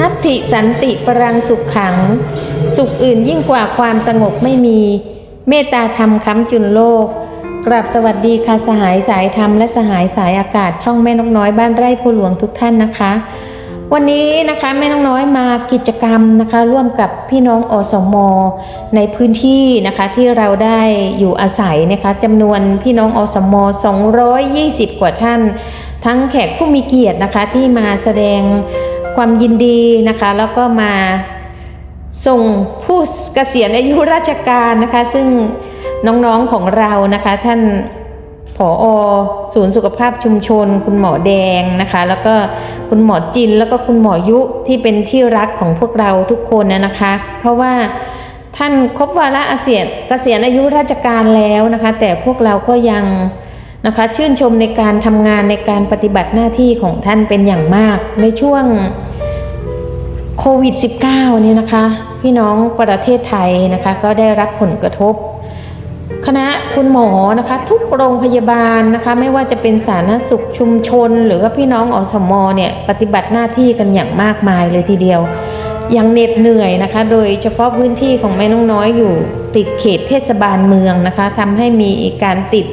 นัตถิสันติปรังสุขขัง สุขอื่นยิ่งกว่าความสงบไม่มี เมตตาธรรมค้ำจุนโลก กราบสวัสดีค่ะสหายสายธรรมและสหายสายอากาศช่องแม่นกน้อยบ้านไร่ผู้หลวงทุกท่านนะคะ วันนี้นะคะแม่น้องน้อยมากิจกรรมนะคะ ร่วมกับพี่น้องอสมในพื้นที่นะคะที่เราได้อยู่อาศัยนะคะจำนวนพี่น้องอสม 220 กว่าท่าน ทั้งแขกผู้มีเกียรตินะคะที่มาแสดง ความยินดีนะคะ แล้วก็มาส่งผู้เกษียณอายุราชการนะคะ ซึ่งน้องๆของเรานะคะ ท่านผออศูนย์สุขภาพชุมชน คุณหมอแดงนะคะ แล้วก็คุณหมอจินแล้วก็คุณหมอยุที่เป็นที่รักของพวกเราทุกคนนะนะคะ เพราะว่าท่านครบวาระเกษียณเกษียณอายุราชการแล้วนะคะ แต่พวกเราก็ยัง นะคะ ชื่นชมในการทำงานในการปฏิบัติหน้าที่ของท่านเป็นอย่างมากในช่วงโควิด -19 เนี่ยนะคะ พี่น้องประเทศไทยนะคะก็ได้รับผลกระทบ คณะคุณหมอนะคะทุกโรงพยาบาลนะคะไม่ว่าจะเป็นสาธารณสุขชุมชน หรือว่าพี่น้องอสมเนี่ยปฏิบัติหน้าที่กันอย่างมากมายเลยทีเดียวยังเหน็ดเหนื่อยนะคะ โดยเฉพาะพื้นที่ของแม่น้องน้อยอยู่ติดเขตเทศบาลเมืองนะคะทำให้มีการติด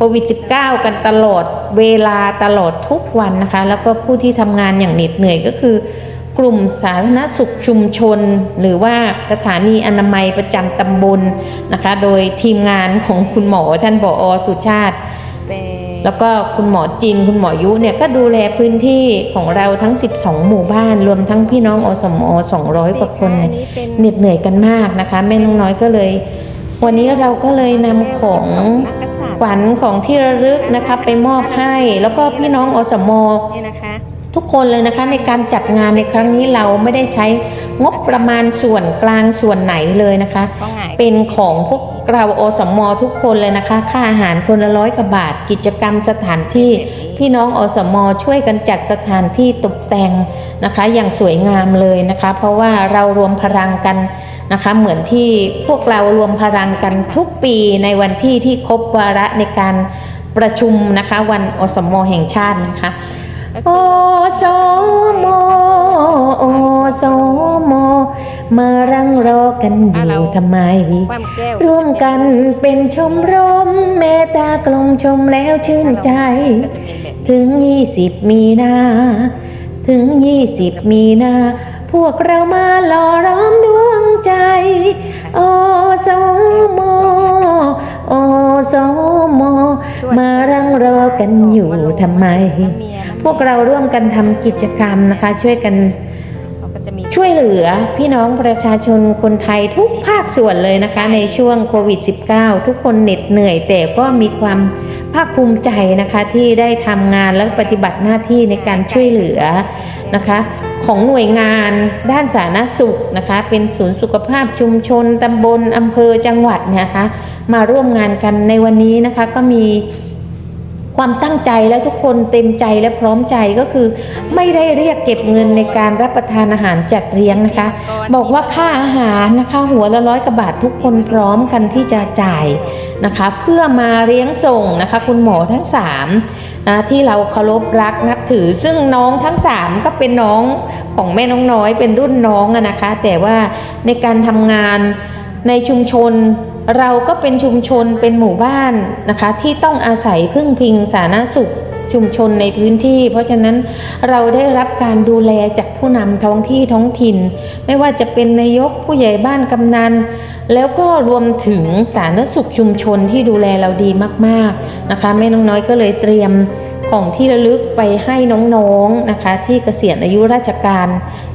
โควิด -19 กันตลอดเวลาตลอดทุกวันนะคะ แล้วก็ผู้ที่ทำงานอย่างเหน็ดเหนื่อยก็คือ กลุ่มสาธารณสุขชุมชน หรือว่าสถานีอนามัยประจำตำบลนะคะ โดยทีมงานของคุณหมอท่านผอสุชาติ แล้วก็คุณหมอจินคุณหมอยุเนี่ยก็ดูแลพื้นที่ของเราทั้ง 12 หมู่บ้าน รวมทั้งพี่น้องอสม200 กว่าคนเนี่ยเหน็ดเหนื่อยกันมากนะคะ แม่น้องน้อยก็เลย วันนี้เราก็เลยนำของขวัญของที่ระลึกนะคะ ไปมอบให้ แล้วก็พี่น้องอสมนี่นะคะ ทุกคนเลยนะคะในการจัดงานในครั้งนี้เราไม่ได้ใช้งบประมาณส่วนกลางส่วนไหนเลยนะคะก็หงายเป็นของพวกเราอสมทุกคนเลยนะคะ ค่าอาหารคนละร้อยกว่าบาท กิจกรรมสถานที่พี่น้องอสมช่วยกันจัดสถานที่ตกแต่งนะคะ อย่างสวยงามเลยนะคะ เพราะว่าเรารวมพลังกันนะคะ เหมือนที่พวกเรารวมพลังกันทุกปีในวันที่ที่ครบวาระในการประชุมนะคะ วันอสมแห่งชาตินะคะ โอโสโมโอโสโมมารังรอกันอยู่ทำไมความแก้วร่วมกันเป็นชมรมเมตตากลมชมแล้วชื่นใจ ถึง20มีนา ถึง20มีนา พวกเรามาหล่อล้อมดวงใจ โอโสโมโอโสโม มารังรอกันอยู่ทำไม พวกเราร่วมกันทำกิจกรรมนะคะ ช่วยกันเราก็จะมีช่วยเหลือพี่น้องประชาชนคนไทยทุกภาคส่วนเลยนะคะ ในช่วงโควิด -19 ทุกคนเหน็ดเหนื่อย แต่ก็มีความภาคภูมิใจนะคะที่ได้ทำงานและปฏิบัติหน้าที่ในการช่วยเหลือนะคะ ของหน่วยงานด้านสาธารณสุขนะคะ เป็นศูนย์สุขภาพชุมชนตำบลอำเภอจังหวัดนะคะ มาร่วมงานกันในวันนี้นะคะก็มี ความตั้งใจและทุกคนเต็มใจและพร้อมใจก็คือ ไม่ได้เรียกเก็บเงินในการรับประทานอาหารจัดเลี้ยงนะคะ บอกว่าค่าอาหารนะคะหัวละร้อยกว่าบาททุกคนพร้อมกันที่จะจ่ายนะคะ เพื่อมาเลี้ยงส่งนะคะ คุณหมอทั้งสามนะที่เราเคารพรักนับถือ ซึ่งน้องทั้งสามก็เป็นน้องของแม่น้องน้อยเป็นรุ่นน้องนะคะ แต่ว่าในการทำงานในชุมชน เราก็เป็นชุมชนเป็นหมู่บ้านนะคะ ที่ต้องอาศัยพึ่งพิงสาธารณสุขชุมชนในพื้นที่ เพราะฉะนั้นเราได้รับการดูแลจากผู้นำท้องที่ท้องถิ่น ไม่ว่าจะเป็นนายกผู้ใหญ่บ้านกำนันแล้วก็รวมถึงสาธารณสุขชุมชนที่ดูแลเราดีมากๆนะคะแม่น้องน้อยก็เลยเตรียมของที่ระลึกไปให้น้องๆนะคะ ที่เกษียณอายุราชการ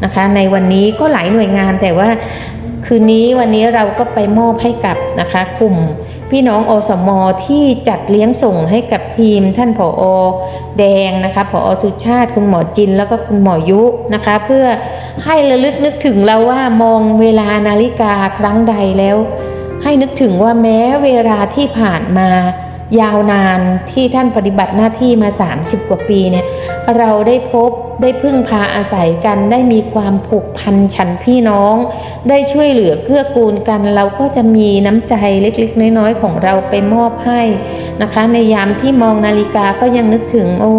นะคะ ในวันนี้ก็หลายหน่วยงานแต่ว่า คืนนี้วันนี้เราก็ไปมอบให้กับนะคะ กลุ่มพี่น้องอสมอที่จัดเลี้ยงส่งให้กับทีมท่านผอแดงนะคะผอสุชาติคุณหมอจิน แล้วก็คุณหมอยุนะคะ เพื่อให้ระลึกนึกถึงเราว่ามองเวลานาฬิกาครั้งใดแล้ว ให้นึกถึงว่าแม้เวลาที่ผ่านมา ยาวนานที่ท่านปฏิบัติหน้าที่มา 30 กว่าปีเนี่ยเราได้พบได้พึ่งพาอาศัยกันได้มีความผูกพันฉันพี่น้อง ได้ช่วยเหลือเกื้อกูลกัน เราก็จะมีน้ำใจเล็กๆ น้อยๆ ของเราไปมอบให้นะคะ ในยามที่มองนาฬิกาก็ยังนึกถึงโอ้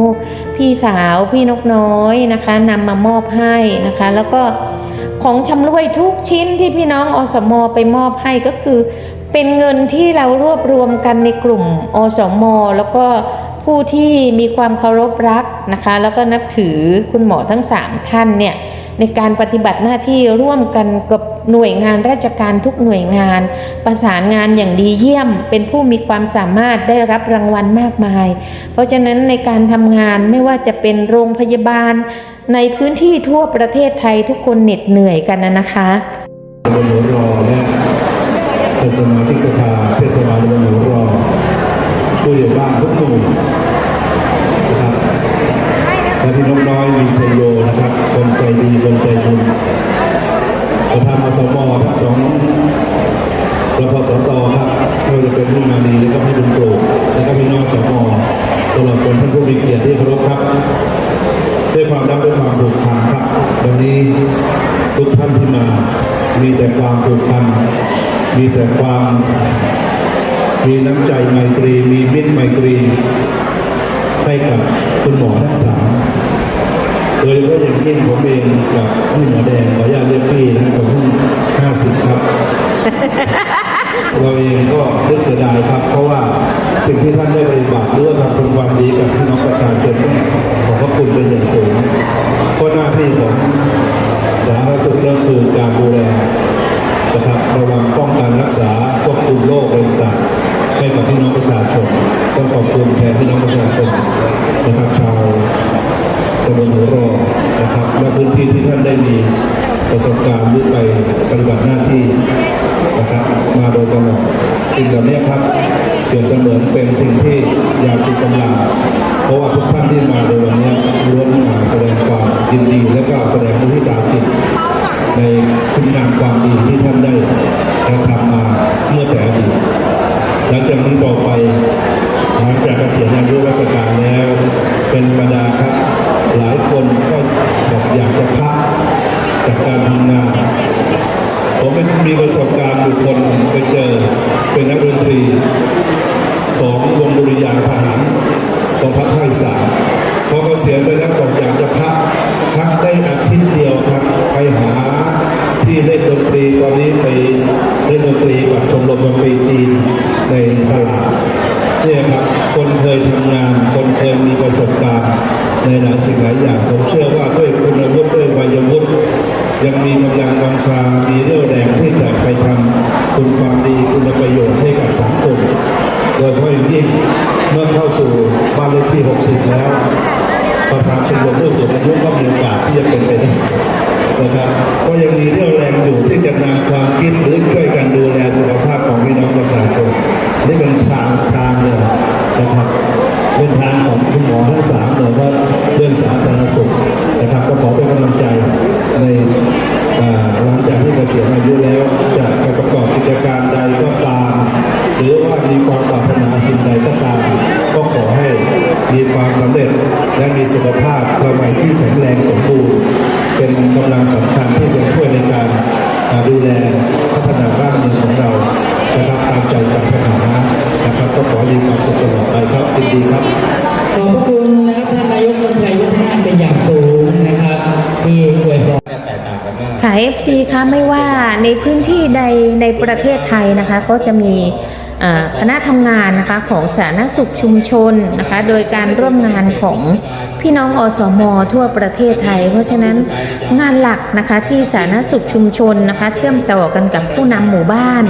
พี่สาวพี่นกน้อยนะคะนำมามอบให้นะคะ แล้วก็ของชำร่วยทุกชิ้นที่พี่น้องอสมอไปมอบให้ก็คือ เป็นเงินที่เรารวบรวมกันในกลุ่มอสมแล้วก็ผู้ที่มีความเคารพรักนะคะ แล้วก็นับถือคุณหมอทั้งสามท่านเนี่ยในการปฏิบัติหน้าที่ร่วมกันกับหน่วยงานราชการทุกหน่วยงาน ประสานงานอย่างดีเยี่ยม เป็นผู้มีความสามารถได้รับรางวัลมากมาย เพราะฉะนั้นในการทำงานไม่ว่าจะเป็นโรงพยาบาล ในพื้นที่ทั่วประเทศไทยทุกคนเหน็ดเหนื่อยกันนะนะคะรอและ เป็นสมาชิกสภาเทศบาลตำบลหนูรอผู้ใหญ่บ้านทุกหมู่นะครับและพี่นกน้อยมีชัยโยนะครับ คนใจดีคนใจบุญประธานอสมทั้งสองรพสตครับไม่ว่าจะเป็นพี่มาดีแล้วก็พี่บุญปลูกแล้วก็พี่น้องสมตลอดจนท่านผู้มีเกียรติที่เคารพครับ ด้วยความรักด้วยความผูกพันครับวันนี้ทุกท่านที่มามีแต่ความผูกพัน มีแต่ความ มีน้ำใจไมตรี มีมิตรไมตรี ให้กับคุณหมอทั้งสามโดยเฉพาะอย่างยิ่งผมเองกับพี่หมอแดงขออนุญาตเรียกพี่นะผมเพิ่งห้าสิบครับ เราเองก็นึกเสียดายครับ เพราะว่าสิ่งที่ท่านได้ปฏิบัติหรือว่าทำคุณความดีกับพี่น้องประชาชนต้องขอบพระคุณเป็นอย่างสูงเพราะหน้าที่ของ ในคุณงามความดีที่ท่านได้กระทำมาเมื่อแต่อดีตหลังจากนี้ต่อไปหลังจากเกษียณอายุราชการแล้ว เป็นธรรดาครับ หลายคนก็บอกอยากจะพักจากการทำงานผมมีประสบการณ์อยู่คนหนึ่งไปเจอเป็นนักดนตรีของวงดุริยางทหารกองทัพภาคสานพอเกษียณไปแล้วก็อยากจะพักพักได้อาทิตย์เดียวครับไปหา เก็ยังมีเรี่ยวแรงอยู่ที่จะนำความคิดหรือช่วยกันดูแลสุขภาพของพี่น้องประชาชนนี่เป็นทางทางเลยนะครับเป็นทางของคุณหมอทั้งสามเลยว่าเรื่องสาธารณสุขนะครับ ก็ขอเป็นกำลังใจในหลังจากที่เกษียณอายุแล้วจะไปประกอบกิจการใดก็ตาม หรือว่ามีความปรารถนาสิ่งใดก็ตาม ก็ขอให้มีความสำเร็จและมีสุขภาพประมัยที่แข็งแรงสมบูรณ์ เป็นกำลังสำคัญที่จะช่วยในการอ่าดูแลพัฒนาบ้านเมืองของเรานะครับตามใจปรารถนานะครับ ก็ขอให้มีความสุขตลอดไปครับยินดีครับ ขอบพระคุณนะครับท่านนายกมนชัยวัฒนาเป็นอย่างสูงนะครับที่อวยพรแตกต่างกันมากค่ะ FC คะไม่ว่าในพื้นที่ใดในประเทศไทยนะคะ ก็จะมีอ่า คณะทำงานนะคะของสาธารณสุขชุมชนนะคะโดยการร่วมงานของพี่น้องอสม ทั่วประเทศไทย เพราะฉะนั้นงานหลักนะคะที่สาธารณสุขชุมชนนะคะเชื่อมต่อกันกับผู้นำหมู่บ้าน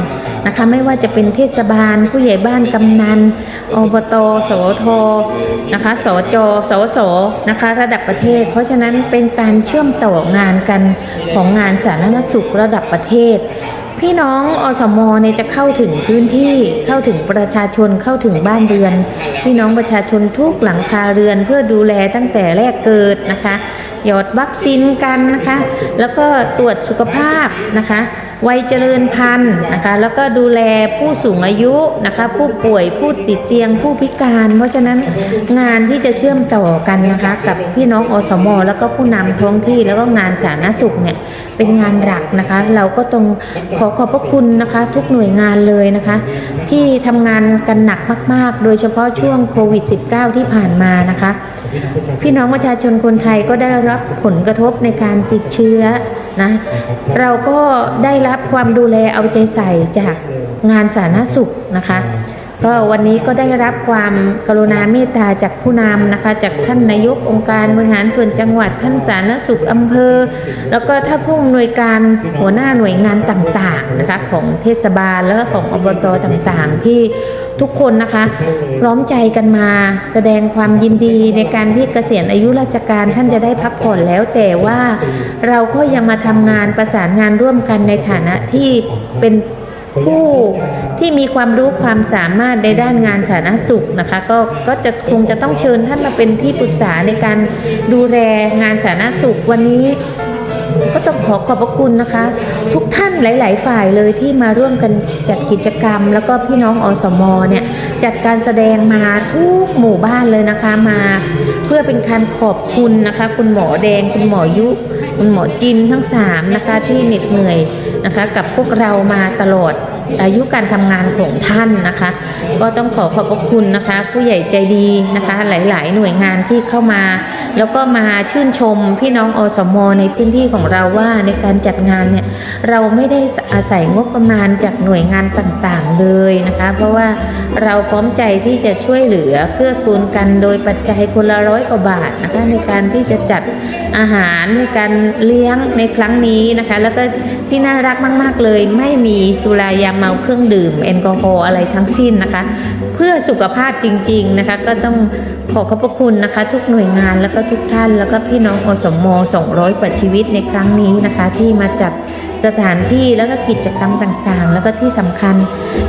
นะคะไม่ว่าจะเป็นเทศบาล ผู้ใหญ่บ้านกำนันอบตสทนะคะสจสสนะคะระดับประเทศ เพราะฉะนั้นเป็นการเชื่อมต่องานกันของงานสาธารณสุขระดับประเทศ พี่น้องอสมเนี่ยจะเข้าถึงพื้นที่เข้าถึงประชาชนเข้าถึงบ้านเรือน พี่น้องประชาชนทุกหลังคาเรือนเพื่อดูแลตั้งแต่แรกเกิดนะคะ หยอดวัคซีนกันนะคะ แล้วก็ตรวจสุขภาพนะคะ วัยเจริญพันธุ์นะคะ แล้วก็ดูแลผู้สูงอายุนะคะ ผู้ป่วยผู้ติดเตียงผู้พิการ เพราะฉะนั้นงานที่จะเชื่อมต่อกันนะคะ กับพี่น้องอสม แล้วก็ผู้นำท้องที่แล้วก็งานสาธารณสุขเนี่ยเป็นงานหลักนะคะ เราก็ต้องขอขอบพระคุณนะคะ ทุกหน่วยงานเลยนะคะ ที่ทำงานกันหนักมาก ๆ โดยเฉพาะช่วงโควิด -19 ที่ผ่านมานะคะ พี่น้องประชาชนคนไทยก็ได้รับผลกระทบในการติดเชื้อนะเราก็ได้รับความดูแลเอาใจใส่จากงานสาธารณสุขนะคะ ก็วันนี้ก็ได้รับความกรุณาเมตตาจากผู้นำนะคะ จากท่านนายกองค์การบริหารส่วนจังหวัดท่านสาธารณสุขอำเภอ แล้วก็ถ้าผู้อำนวยการหัวหน้าหน่วยงานต่างๆนะคะของเทศบาลแล้วก็ของอบตต่างๆ ที่ทุกคนนะคะพร้อมใจกันมาแสดงความยินดีในการที่เกษียณอายุราชการท่านจะได้พักผ่อนแล้วแต่ว่าเราก็ยังมาทำงานประสานงานร่วมกันในฐานะที่เป็น ผู้ที่มีความรู้ความสามารถในด้านงานฐานะสุขนะคะ ก็ก็จะคงจะต้องเชิญท่านมาเป็นที่ปรึกษาในการดูแลงานสาธารณสุขวันนี้ก็ต้องขอขอบพระคุณนะคะ ทุกท่านหลาย ๆ ฝ่ายเลยที่มาร่วมกันจัดกิจกรรม แล้วก็พี่น้องอสมเนี่ยจัดการแสดงมาทุกหมู่บ้านเลยนะคะมา เพื่อเป็นการขอบคุณนะคะ คุณหมอแดง คุณหมอยุ คุณหมอจินทั้งสามนะคะที่เหน็ดเหนื่อย นะคะกับพวกเรามาตลอดอายุการทำงานของท่านนะคะ ก็ต้องขอขอบพระคุณนะคะ ผู้ใหญ่ใจดีนะคะ หลาย ๆ หน่วยงานที่เข้ามา แล้วก็มาชื่นชมพี่น้องอสมในพื้นที่ของเราว่าในการจัดงานเนี่ยเราไม่ได้อาศัยงบประมาณจากหน่วยงานต่างๆเลยนะคะ เพราะว่าเราพร้อมใจที่จะช่วยเหลือเกื้อกูลกันโดยปัจจัยคนละร้อยกว่าบาทนะคะในการที่จะจัดอาหารในการเลี้ยงในครั้งนี้นะคะ แล้วก็ที่น่ารักมาก ๆ เลย ไม่มีสุรายาเมาเครื่องดื่มแอลกอฮอล์อะไรทั้งสิ้นนะคะ เพื่อสุขภาพจริง ๆนะคะ ก็ต้องขอขอบพระคุณนะคะ ทุกหน่วยงานแล้วก็ทุกท่าน แล้วก็พี่น้องอสม200กว่าชีวิตในครั้งนี้นะคะ ที่มาจัดสถานที่แล้วก็กิจกรรมต่างๆ แล้วก็ที่สำคัญ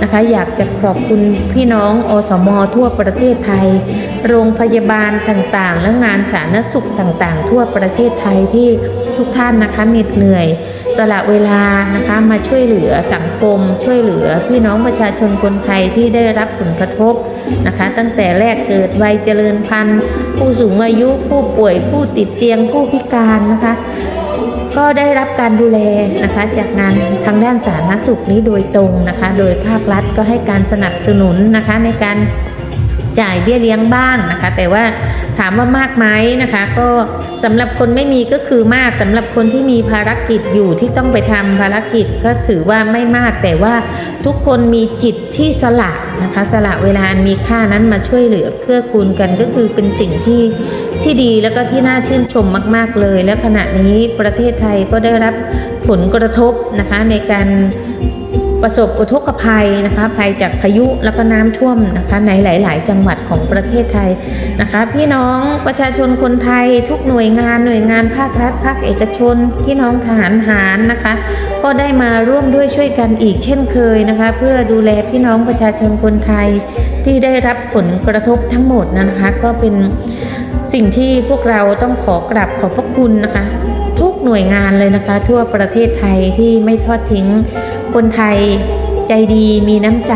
นะคะ อยากจะขอบคุณพี่น้องอสมทั่วประเทศไทย โรงพยาบาลต่างๆ และงานสาธารณสุขต่างๆ ทั่วประเทศไทยที่ทุกท่านนะคะเหน็ดเหนื่อยสละเวลานะคะมาช่วยเหลือสังคม ช่วยเหลือพี่น้องประชาชนคนไทยที่ได้รับผลกระทบนะคะ ตั้งแต่แรกเกิดวัยเจริญพันธุ์ ผู้สูงอายุผู้ป่วยผู้ติดเตียงผู้พิการนะคะ ก็ได้รับการดูแลนะคะ จากงานทางด้านสาธารณสุขนี้โดยตรงนะคะ โดยภาครัฐก็ให้การสนับสนุนนะคะในการ จ่ายเบี้ยเลี้ยงบ้างนะคะ แต่ว่าถามว่ามากไหมนะคะ ก็สำหรับคนไม่มีก็คือมากสำหรับคนที่มีภารกิจอยู่ที่ต้องไปทำภารกิจก็ถือว่าไม่มาก แต่ว่าทุกคนมีจิตที่สละนะคะ สละเวลาอันมีค่านั้นมาช่วยเหลือเพื่อกูลกันก็คือเป็นสิ่งที่ที่ดีแล้วก็ที่น่าชื่นชมมาก ๆเลย และขณะนี้ประเทศไทยก็ได้รับผลกระทบนะคะในการ ประสบอุทกภัยนะคะภัยจากพายุแล้วก็น้ำท่วมนะคะในหลาย ๆ จังหวัดของประเทศไทยนะคะ พี่น้องประชาชนคนไทยทุกหน่วยงานหน่วยงานภาครัฐภาคเอกชน พี่น้องทหารหารนะคะ ก็ได้มาร่วมด้วยช่วยกันอีกเช่นเคยนะคะ เพื่อดูแลพี่น้องประชาชนคนไทยที่ได้รับผลกระทบทั้งหมดนะคะ ก็เป็นสิ่งที่พวกเราต้องขอกราบขอบพระคุณนะคะ หน่วยงานเลยนะคะ ทั่วประเทศไทยที่ไม่ทอดทิ้ง คนไทยใจดีมีน้ำใจ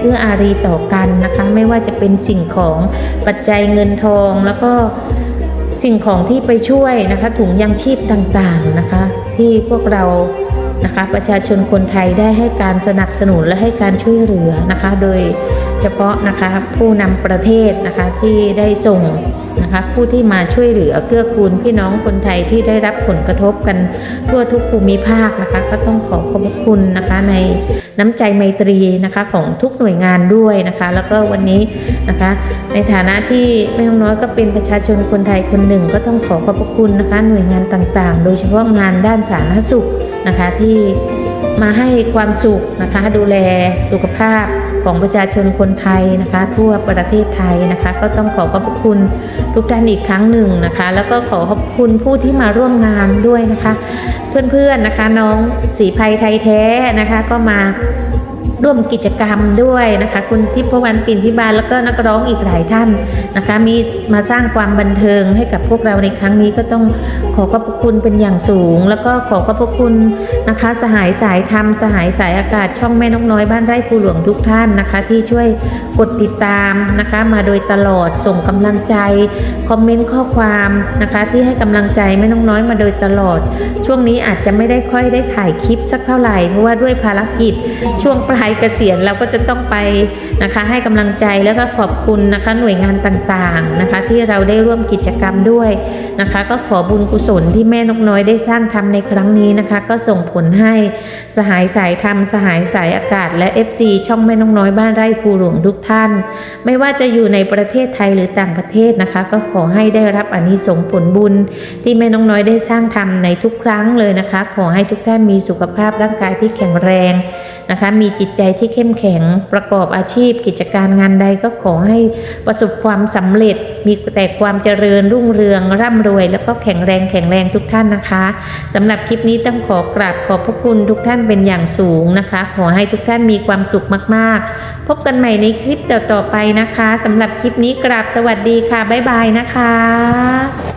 เอื้ออารีต่อกันนะคะ ไม่ว่าจะเป็นสิ่งของปัจจัยเงินทองแล้วก็สิ่งของที่ไปช่วยนะคะ ถุงยังชีพต่างๆนะคะ ที่พวกเรา นะคะ ประชาชนคนไทยได้ให้การสนับสนุนและให้การช่วยเหลือนะคะ โดยเฉพาะนะคะผู้นำประเทศนะคะที่ได้ส่งนะคะผู้ที่มาช่วยเหลือเกื้อกูลพี่น้องคนไทยที่ได้รับผลกระทบกันทั่วทุกภูมิภาคนะคะ ก็ต้องขอขอบคุณนะคะในน้ำใจไมตรีนะคะของทุกหน่วยงานด้วยนะคะ แล้วก็วันนี้นะคะ ในฐานะที่แม่นกน้อยก็เป็นประชาชนคนไทยคนหนึ่ง ก็ต้องขอขอบคุณนะคะ หน่วยงานต่างๆ โดยเฉพาะงานด้านสาธารณสุข นะคะที่มาให้ความสุขนะคะดูแลสุขภาพของประชาชนคนไทยนะคะ ทั่วประเทศไทยนะคะ ก็ต้องขอขอบคุณทุกท่านอีกครั้งหนึ่งนะคะ แล้วก็ขอขอบคุณผู้ที่มาร่วมงานด้วยนะคะ เพื่อนๆนะคะน้องสีภัยไทยแท้นะคะ ก็มาร่วมกิจกรรมด้วยนะคะ คุณทิพวรรณปิ่นทิบาลแล้วก็นักร้องอีกหลายท่านนะคะ มีมาสร้างความบันเทิงให้กับพวกเราในครั้งนี้ก็ต้องขอขอบพระคุณเป็นอย่างสูง แล้วก็ขอขอบพระคุณนะคะ สหายสายธรรมสหายสายอากาศช่องแม่นกน้อยบ้านไร่ภูหลวงทุกท่านนะคะ ที่ช่วยกดติดตามนะคะ มาโดยตลอดส่งกำลังใจคอมเมนต์ข้อความนะคะ ที่ให้กำลังใจแม่นกน้อยมาโดยตลอด ช่วงนี้อาจจะไม่ได้ค่อยได้ถ่ายคลิปสักเท่าไหร่เพราะว่าด้วยภารกิจช่วงปลายเกษียณเราก็จะต้องไปนะคะ ให้กำลังใจแล้วก็ขอบคุณนะคะหน่วยงานต่างๆนะคะ ที่เราได้ร่วมกิจกรรมด้วยนะคะ ก็ขอบุญกุศลที่แม่นกน้อยได้สร้างทำในครั้งนี้นะคะ ก็ส่งผลให้สหายสายธรรมสหายสายอากาศ และ FC ช่องแม่นกน้อยบ้านไร่ภูหลวงทุกท่าน ไม่ว่าจะอยู่ในประเทศไทยหรือต่างประเทศนะคะ ก็ขอให้ได้รับอานิสงส์ผลบุญ ที่แม่น้องน้อยได้สร้างทำในทุกครั้งเลยนะคะ ขอให้ทุกท่านมีสุขภาพร่างกายที่แข็งแรง นะคะ มีจิตใจที่เข้มแข็งประกอบอาชีพ กิจการงานใดก็ขอให้ประสบความสำเร็จ มีแต่ความเจริญรุ่งเรืองร่ำรวย แล้วก็แข็งแรงแข็งแรงทุกท่านนะคะสำหรับคลิปนี้ต้องขอกราบขอบพระคุณทุกท่านเป็นอย่างสูงนะคะ ขอให้ทุกท่านมีความสุขมากๆ พบกันใหม่ในคลิปต่อๆไปนะคะสำหรับคลิปนี้กราบสวัสดีค่ะบ๊ายบายนะคะ